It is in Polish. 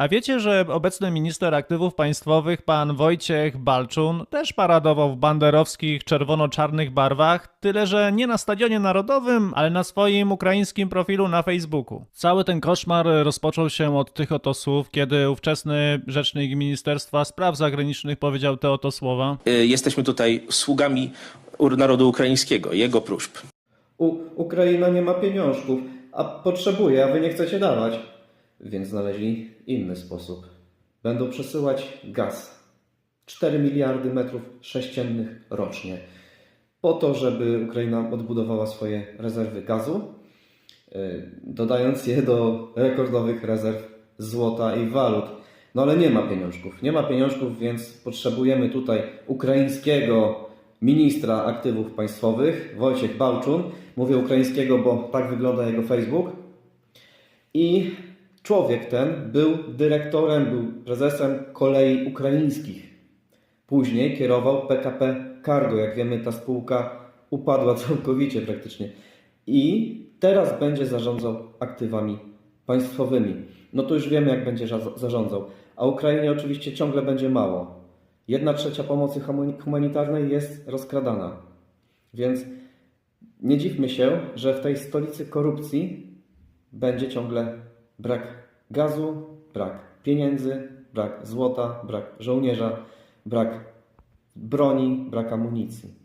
A wiecie, że obecny minister aktywów państwowych, pan Wojciech Balczun, też paradował w banderowskich czerwono-czarnych barwach, tyle że nie na Stadionie Narodowym, ale na swoim ukraińskim profilu na Facebooku. Cały ten koszmar rozpoczął się od tych oto słów, kiedy ówczesny rzecznik Ministerstwa Spraw Zagranicznych powiedział te oto słowa. Y, Jesteśmy tutaj sługami narodu ukraińskiego, jego próśb. U, Ukraina nie ma pieniążków, a potrzebuje, a wy nie chcecie dawać. Więc znaleźli inny sposób. Będą przesyłać gaz. 4 miliardy metrów sześciennych rocznie. Po to, żeby Ukraina odbudowała swoje rezerwy gazu, yy, dodając je do rekordowych rezerw złota i walut. No ale nie ma pieniążków. Nie ma pieniążków, więc potrzebujemy tutaj ukraińskiego ministra aktywów państwowych, Wojciech Bałczun. Mówię ukraińskiego, bo tak wygląda jego Facebook. I człowiek ten był dyrektorem, był prezesem kolei ukraińskich. Później kierował PKP Cargo. Jak wiemy, ta spółka upadła całkowicie praktycznie. I teraz będzie zarządzał aktywami państwowymi. No to już wiemy, jak będzie za- zarządzał. A Ukrainie oczywiście ciągle będzie mało. Jedna trzecia pomocy humani- humanitarnej jest rozkradana. Więc nie dziwmy się, że w tej stolicy korupcji będzie ciągle brak gazu, brak pieniędzy, brak złota, brak żołnierza, brak broni, brak amunicji.